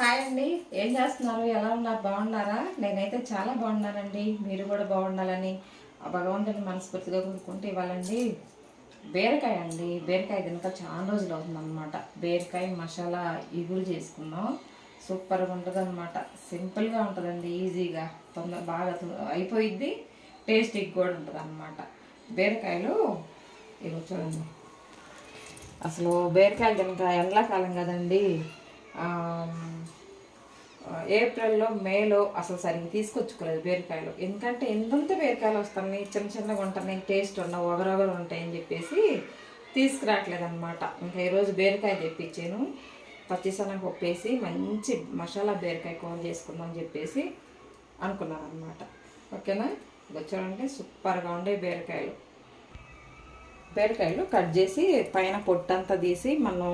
Hi అండి. ఏం చేస్తున్నారు? ఎలా ఉన్నారు? బాగున్నారా? నేనైతే చాలా బాగున్నానండి. మీరు కూడా బాగుండాలని భగవంతుని మనస్ఫూర్తిగా కొనుక్కుంటే ఇవ్వాలండి. బీరకాయ అండి. బీరకాయ తినక చాలా రోజులు అవుతుందన్నమాట. బీరకాయ మసాలా ఇగురు చేసుకున్నాం. సూపర్గా ఉంటుంది అనమాట సింపుల్గా ఉంటుందండి. ఈజీగా తొందర బాగా అయిపోయిద్ది. టేస్టీగా కూడా ఉంటుంది అనమాట బీరకాయలు ఇవి చూడండి. అసలు బీరకాయలు తినక ఎండాకాలం కదండి. ఏప్రిల్లో మేలో అసలు సరిగ్గా తీసుకొచ్చుకోలేదు బీరకాయలు. ఎందుకంటే ఎంతంత బీరకాయలు వస్తున్నాయి? చిన్న చిన్నగా ఉంటున్నాయి టేస్ట్ ఉన్న ఒగరొగరు ఉంటాయని చెప్పేసి తీసుకురావట్లేదు అనమాట ఇంకా ఈరోజు బీరకాయ తెప్పించాను. పచ్చిసనగ పప్పేసి మంచి మసాలా బీరకాయ కూర చేసుకుందాం అని చెప్పేసి అనుకున్నాను అనమాట ఓకేనా ఇది సూపర్గా ఉండే బీరకాయలు. బీరకాయలు కట్ చేసి పైన పొట్టంతా తీసి మనం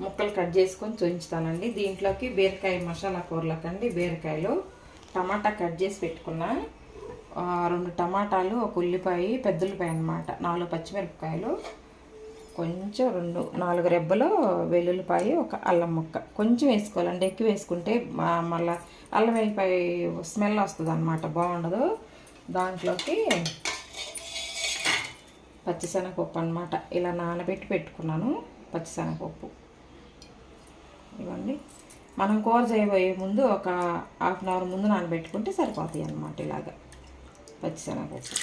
ముక్కలు కట్ చేసుకొని చూపించుతానండి. దీంట్లోకి బీరకాయ మసాలా కూరలకండి. బీరకాయలు టమాటా కట్ చేసి పెట్టుకున్నా. రెండు టమాటాలు ఒక ఉల్లిపాయ పెద్ద ఉల్లిపాయ అనమాట నాలుగు పచ్చిమిరపకాయలు కొంచెం రెండు నాలుగు రెబ్బలు వెల్లుల్లిపాయ ఒక అల్లం ముక్క. కొంచెం వేసుకోవాలండి. ఎక్కువ వేసుకుంటే మళ్ళీ అల్లం వెల్లిపాయ స్మెల్ వస్తుంది అనమాట బాగుండదు. దాంట్లోకి పచ్చిశనగపప్పు అనమాట ఇలా నానబెట్టి పెట్టుకున్నాను. పచ్చిశనగపప్పు. ఇవ్వండి. మనం కూర చేయబోయే ముందు ఒక హాఫ్ అన్ అవర్ ముందు నానబెట్టుకుంటే సరిపోతాయి అన్నమాట ఇలాగా. పచ్చిశనగపప్పు.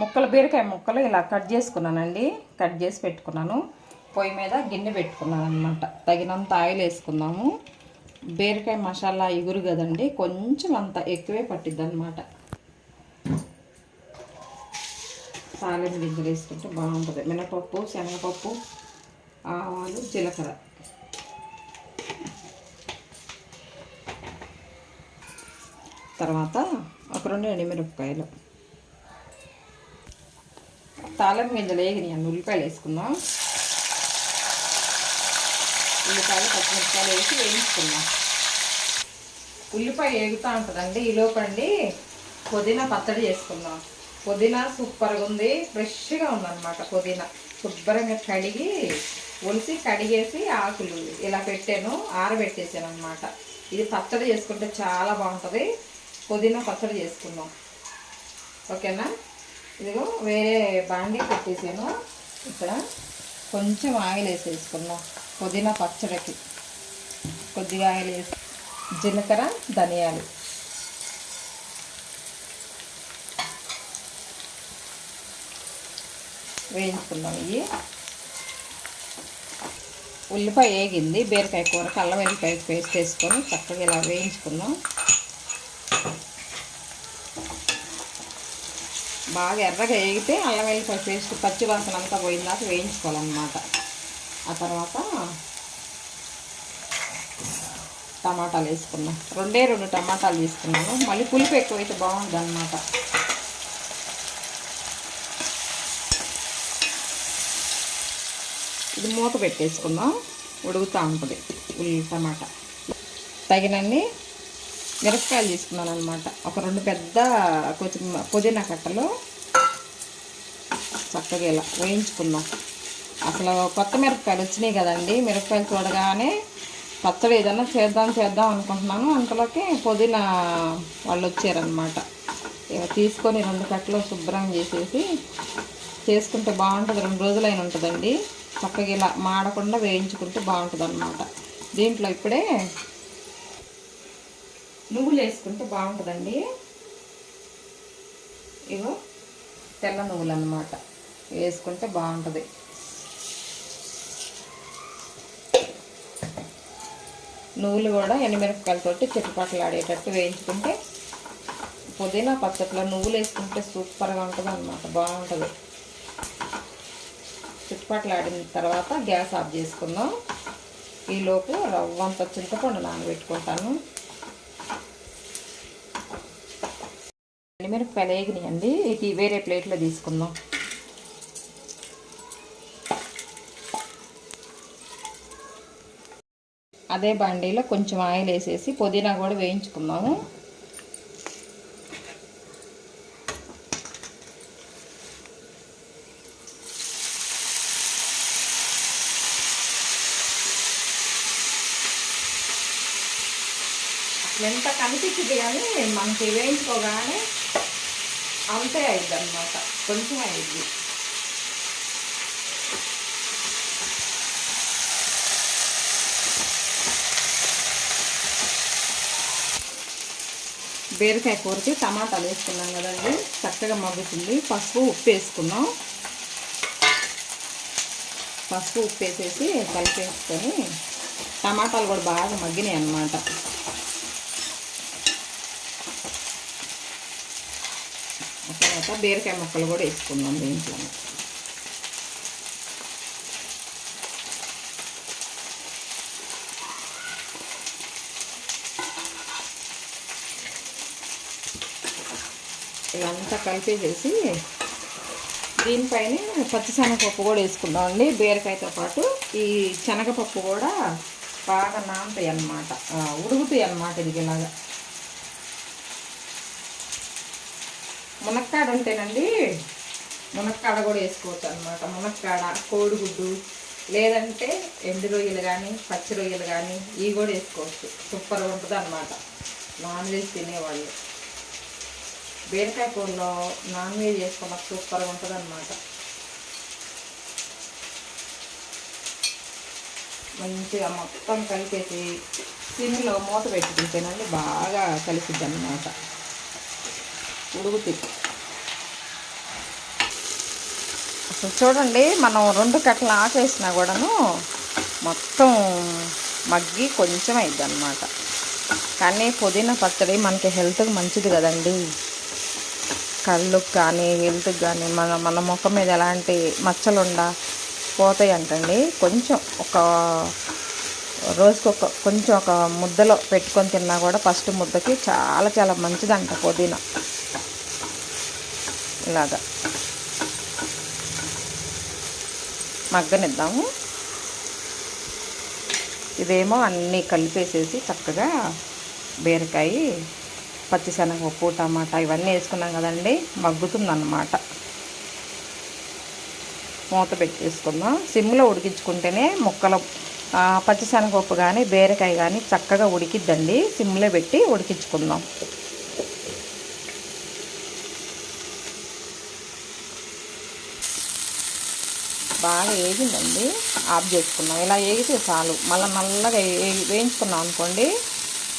ముక్కలు బీరకాయ ముక్కలు ఇలా కట్ చేసుకున్నానండి. కట్ చేసి పెట్టుకున్నాను. పొయ్యి మీద గిన్నె పెట్టుకున్నాను అనమాట తగినంత ఆయిల్ వేసుకుందాము. బీరకాయ మసాలా ఇగురు కదండి కొంచెం అంత ఎక్కువే పట్టిద్ది అనమాట తాలింపు గింజలు వేసుకుంటే బాగుంటుంది. మినపప్పు శనగపప్పు ఆవాలు జీలకర్ర. తర్వాత ఒక రెండు ఎండుమిరపకాయలు. తాళం గింజలు వేగినాయి ఉల్లిపాయలు వేసుకుందాం. ఉల్లిపాయలు పచ్చిమిరపకాయలు వేసి వేయించుకుందాం. ఉల్లిపాయ వేగుతూ ఉంటుందండి ఈ లోపండి పుదీనా పచ్చడి చేసుకుందాం. పుదీనా సూపర్గా ఉంది ఫ్రెష్గా ఉందన్నమాట పుదీనా. శుభ్రంగా కడిగి ఒలిసి కడిగేసి ఆకులు ఇలా పెట్టాను ఆరబెట్టేసాను అనమాట ఇది పచ్చడి చేసుకుంటే చాలా బాగుంటుంది. పుదీనా పచ్చడి చేసుకుందాం. ఓకేనా? ఇదిగో వేరే బాండీ పెట్టేసాను. ఇక్కడ కొంచెం ఆయిల్ వేసేసుకుందాం. పుదీనా పచ్చడికి. కొద్దిగా ఆయిల్ వేసి జీలకర్ర ధనియాలు. వేయించుకుందాం ఇవి. ఉల్లిపాయ వేగింది బీరకాయ కూర అల్లం వెల్లిపాయ పేస్ట్ వేసుకొని చక్కగా ఇలా వేయించుకున్నాం బాగా ఎర్రగా వేగితే అల్లం వెల్లిపాయ పేస్ట్ పచ్చి వాసన అంతా పోయిందాక వేయించుకోవాలన్నమాట. ఆ తర్వాత టమాటాలు వేసుకున్నాం రెండే రెండు టమాటాలు తీసుకున్నాను. మళ్ళీ పులుపు ఎక్కువైతే బాగుంటుంది అన్నమాట ఇది మూత పెట్టేసుకుందాం. ఉడుకుతూ ఉంటుంది ఉల్లి టమాటా. తగినన్ని మిరపకాయలు తీసుకున్నాను అనమాట ఒక రెండు పెద్ద కొంచెం పుదీనా కట్టలు చక్కగా ఇలా వేయించుకుందాం. అసలు కొత్త మిరపకాయలు వచ్చినాయి కదండి. మిరపకాయలు చూడగానే పచ్చడి ఏదైనా చేద్దాం చేద్దాం అనుకుంటున్నాను. అంతలోకి పుదీనా వాళ్ళు వచ్చారనమాట ఇక తీసుకొని రెండు కట్టలు శుభ్రం చేసేసి చేసుకుంటే బాగుంటుంది. రెండు రోజులైన ఉంటుందండి. చక్కగా ఇలా మాడకుండా వేయించుకుంటే బాగుంటుంది అనమాట దీంట్లో ఇప్పుడే నువ్వులు వేసుకుంటే బాగుంటుందండి. ఇగో తెల్ల నువ్వులు అన్నమాట వేసుకుంటే బాగుంటుంది. నువ్వులు కూడా ఎండుమిరపకాయలతోటి చిట్టుపట్టలాడేటట్టు వేయించుకుంటే పుదీనా పచ్చట్లో నువ్వులు వేసుకుంటే సూపర్గా ఉంటుంది అనమాట బాగుంటుంది. చుట్టుపట్లాడిన తర్వాత గ్యాస్ ఆఫ్ చేసుకుందాం. ఈలోపు రవ్వంత చింతపండు నానబెట్టుకుంటాను. ఎండుమిరపకాయలు వేగినాయండి. ఇది వేరే ప్లేట్లో తీసుకుందాం. అదే బండిలో కొంచెం ఆయిల్ వేసేసి పుదీనా కూడా వేయించుకుందాము. ఎంత కనిపించింది కానీ మనకి వేయించుకోగానే అంతే అయింది అనమాట కొంచెం అయింది బీరకాయ కూరకి టమాటాలు వేసుకున్నాం కదండి. చక్కగా మగ్గుతుంది. పసుపు ఉప్పు వేసుకున్నాం. పసుపు ఉప్పు వేసేసి కలిపేసుకొని టమాటాలు కూడా బాగా మగ్గినాయి అన్నమాట ఆ తర్వాత బీరకాయ ముక్కలు కూడా వేసుకుందాం దీంట్లో. ఇదంతా కలిపేసేసి దీనిపైన పచ్చిశనగపప్పు కూడా వేసుకుందామండి బీరకాయతో పాటు ఈ శనగపప్పు కూడా బాగా నానతాయి అన్నమాట ఉడుగుతాయి ఉడుకుతాయి అన్నమాట ఇది ఇలాగా మునక్కాడ ఉంటేనండి మునక్కాడ కూడా వేసుకోవచ్చు అనమాట మునక్కాడ కోడిగుడ్డు లేదంటే ఎండు రొయ్యలు కానీ పచ్చి రొయ్యలు కానీ ఇవి కూడా వేసుకోవచ్చు. సూపర్గా ఉంటుంది అనమాట నాన్ వెజ్ తినేవాళ్ళు. బీరకాయ కూరలో నాన్ వెజ్ చేసుకున్న సూపర్గా ఉంటుంది అనమాట మంచిగా మొత్తం కలిపేసి సిమ్లో మూత పెట్టుకుంటేనండి బాగా కలిసిద్ది అనమాట ఉడుగుతుంది అసలు చూడండి మనం రెండు కట్టలు ఆకేసినా కూడాను మొత్తం మగ్గి కొంచెం అయింది అనమాట కానీ పుదీనా పచ్చడి మనకి హెల్త్కి మంచిది కదండి. కళ్ళుకి కానీ హెల్త్కి కానీ మన మన ముఖం మీద ఎలాంటి మచ్చలు ఉండ పోతాయి అంటండి కొంచెం ఒక రోజుకి ఒక కొంచెం ఒక ముద్దలో పెట్టుకొని తిన్నా కూడా ఫస్ట్ ముద్దకి చాలా చాలా మంచిదంట పుదీనా. ఇలాగా. మగ్గనిద్దాము. ఇదేమో అన్నీ కలిపేసేసి చక్కగా బీరకాయ పచ్చిశనగపప్పు టమాటా ఇవన్నీ వేసుకున్నాం కదండి. మగ్గుతుందన్నమాట. మూత పెట్టేసుకుందాం. సిమ్లో ఉడికించుకుంటేనే ముక్కలు ఆ, పచ్చిశనగపప్పు కానీ బీరకాయ కానీ చక్కగా ఉడికిద్దండి. సిమ్లో పెట్టి ఉడికించుకుందాం. బాగా వేగిందండి ఆఫ్ చేసుకున్నాం. ఇలా వేగితే చాలు. మళ్ళీ నల్లగా వేయించుకున్నాం అనుకోండి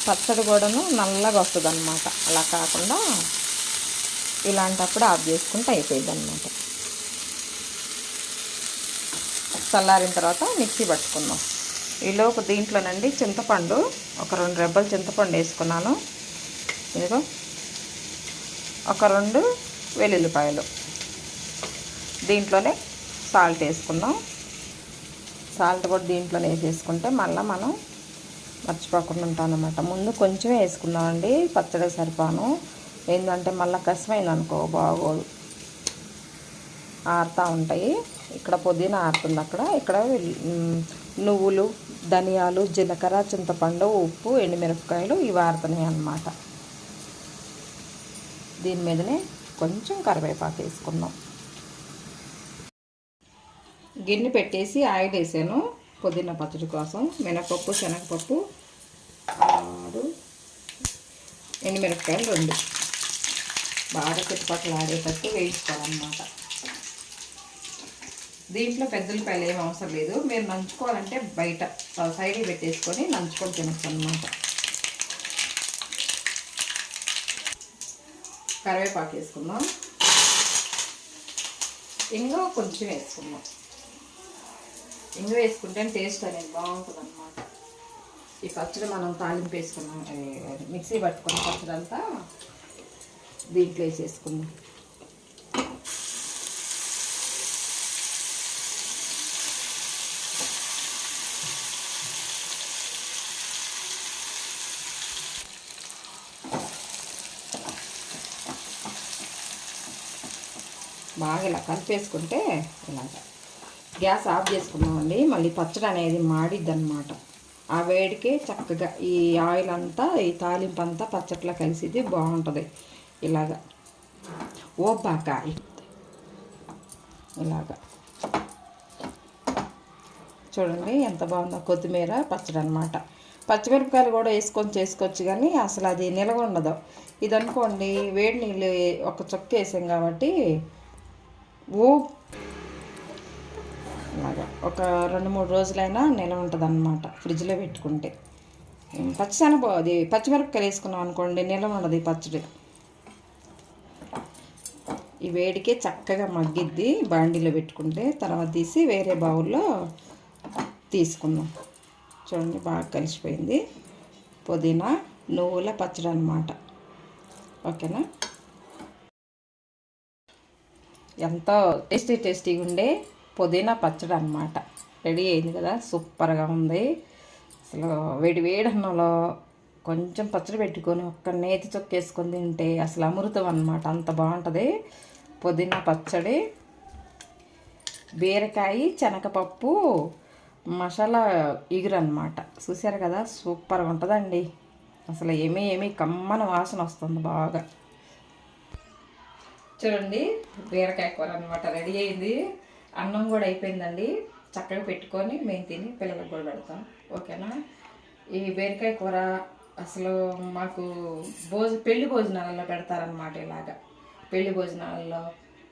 పచ్చడి కూడాను నల్లగా వస్తుంది అనమాట అలా కాకుండా ఇలాంటప్పుడు ఆఫ్ చేసుకుంటే అయిపోయింది అనమాట చల్లారిన తర్వాత మిక్సీ పట్టుకుందాం. ఈలోపు దీంట్లోనండి చింతపండు ఒక రెండు రెబ్బలు చింతపండు వేసుకున్నాను. ఇదిగో ఒక రెండు వెల్లుల్లిపాయలు. దీంట్లోనే సాల్ట్ వేసుకుందాం. సాల్ట్ కూడా దీంట్లోనే వేసేసుకుంటే మళ్ళీ మనం మర్చిపోకుండా ఉంటాం అనమాట ముందు కొంచెం వేసుకుందామండి పచ్చడి సరిపాను. ఏంటంటే మళ్ళీ కసమైంది అనుకో బాగోదు. ఆరుతూ ఉంటాయి. ఇక్కడ పుదీనా ఆరుతుంది అక్కడ. ఇక్కడ నువ్వులు ధనియాలు జీలకర్ర చింతపండు ఉప్పు ఎండుమిరపకాయలు ఇవి ఆరుతున్నాయి అన్నమాట. దీని మీదనే కొంచెం కరివేపాకు వేసుకుందాం. గిన్నె పెట్టేసి ఆయిల్ వేసాను పుదీనా పచ్చడి కోసం. మినపప్పు శనగపప్పు ఆరు ఎండుమిరపకాయలు రెండు. బాగా చుట్టుపక్కల ఆడేటట్టు వేయించుకోవాలన్నమాట. దీంట్లో పెద్దల ఉల్లిపాయలు ఏం అవసరం లేదు. మీరు నంచుకోవాలంటే బయట సైడ్ పెట్టేసుకొని నంచుకొని తినచ్చు అనమాట కరివేపాకు వేసుకుందాం. ఇంకా కొంచెం వేసుకుందాం. ఇంగు వేసుకుంటే టేస్ట్ అనేది బాగుంటుంది అనమాట ఈ పచ్చడి మనం తాలింపు వేసుకున్నాం మిక్సీ పట్టుకున్న పచ్చడి అంతా దీంట్లో వేసేసుకున్నాం బాగా ఇలా కలిపేసుకుంటే ఇలాగా. గ్యాస్ ఆఫ్ చేసుకున్నామండి. మళ్ళీ పచ్చడి అనేది మాడిద్ది అనమాట ఆ వేడికే చక్కగా ఈ ఆయిల్ అంతా ఈ తాలింపు అంతా పచ్చట్లో కలిసిది బాగుంటుంది. ఇలాగా. ఓ బాగా ఇలాగా. చూడండి ఎంత బాగుందో కొత్తిమీర పచ్చడి అనమాట పచ్చిమిరపకాయలు కూడా వేసుకొని చేసుకోవచ్చు కానీ అసలు అది నిలవ ఉండదు. ఇది అనుకోండి వేడి నీళ్ళు ఒక చొక్క వేసాం కాబట్టి ఓ అలాగా ఒక రెండు మూడు రోజులైనా నిలవ ఉంటుంది అనమాట ఫ్రిడ్జ్లో పెట్టుకుంటే. పచ్చిశనగ అది పచ్చిమిరపకాయలు వేసుకున్నాం అనుకోండి నిలవ ఉండదు ఈ పచ్చడి. ఈ వేడికే చక్కగా మగ్గిద్ది బాండీలో పెట్టుకుంటే తర్వాత తీసి వేరే బౌల్లో తీసుకుందాం. చూడండి బాగా కలిసిపోయింది. పుదీనా నువ్వుల పచ్చడి అనమాట ఓకేనా? ఎంతో టేస్టీ టేస్టీగా ఉండే పుదీనా పచ్చడి అనమాట రెడీ అయింది కదా సూపర్గా ఉంది. అసలు వేడి వేడి అన్నంలో కొంచెం పచ్చడి పెట్టుకొని ఒక్క నేతి చొక్కేసుకొని తింటే అసలు అమృతం అనమాట అంత బాగుంటుంది. పుదీనా పచ్చడి బీరకాయ శనగపప్పు మసాలా ఇగురు అనమాట చూసారు కదా సూపర్గా ఉంటుందండి. అసలు ఏమీ ఏమీ కమ్మన వాసన వస్తుంది బాగా. చూడండి బీరకాయ కూర అనమాట రెడీ అయింది. అన్నం కూడా అయిపోయిందండి. చక్కగా పెట్టుకొని మేము తిని పిల్లలకు కూడా పెడతాం. ఓకేనా? ఈ బీరకాయ కూర అసలు మాకు భోజ పెళ్ళి భోజనాలలో పెడతారనమాట ఇలాగా. పెళ్ళి భోజనాలలో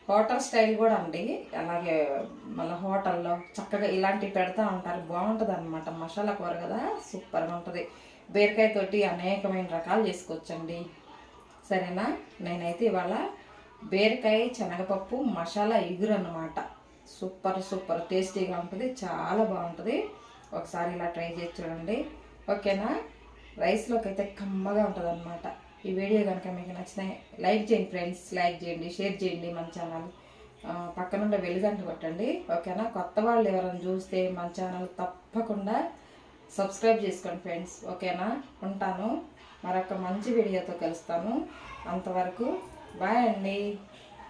హోటల్ స్టైల్ కూడా అండి. అలాగే మళ్ళీ హోటల్లో చక్కగా ఇలాంటివి పెడతా ఉంటారు. బాగుంటుంది అనమాట మసాలా కూర కదా సూపర్గా ఉంటుంది. బీరకాయతోటి అనేకమైన రకాలు చేసుకోవచ్చండి. సరేనా? నేనైతే ఇవాళ బీరకాయ శనగపప్పు మసాలా ఇగురు అన్నమాట సూపర్ సూపర్. టేస్టీగా ఉంటుంది చాలా బాగుంటుంది. ఒకసారి ఇలా ట్రై చేసి చూడండి. ఓకేనా? రైస్లోకి అయితే కమ్మగా ఉంటుంది అనమాట ఈ వీడియో కనుక మీకు నచ్చిన లైక్ చేయండి ఫ్రెండ్స్. లైక్ చేయండి షేర్ చేయండి మన ఛానల్. పక్కనుండే వెలుగంట కొట్టండి. ఓకేనా? కొత్త వాళ్ళు ఎవరైనా చూస్తే మన ఛానల్ తప్పకుండా సబ్స్క్రైబ్ చేసుకోండి ఫ్రెండ్స్. ఓకేనా? ఉంటాను. మరొక మంచి వీడియోతో కలుస్తాను. అంతవరకు బాయ్ అండి.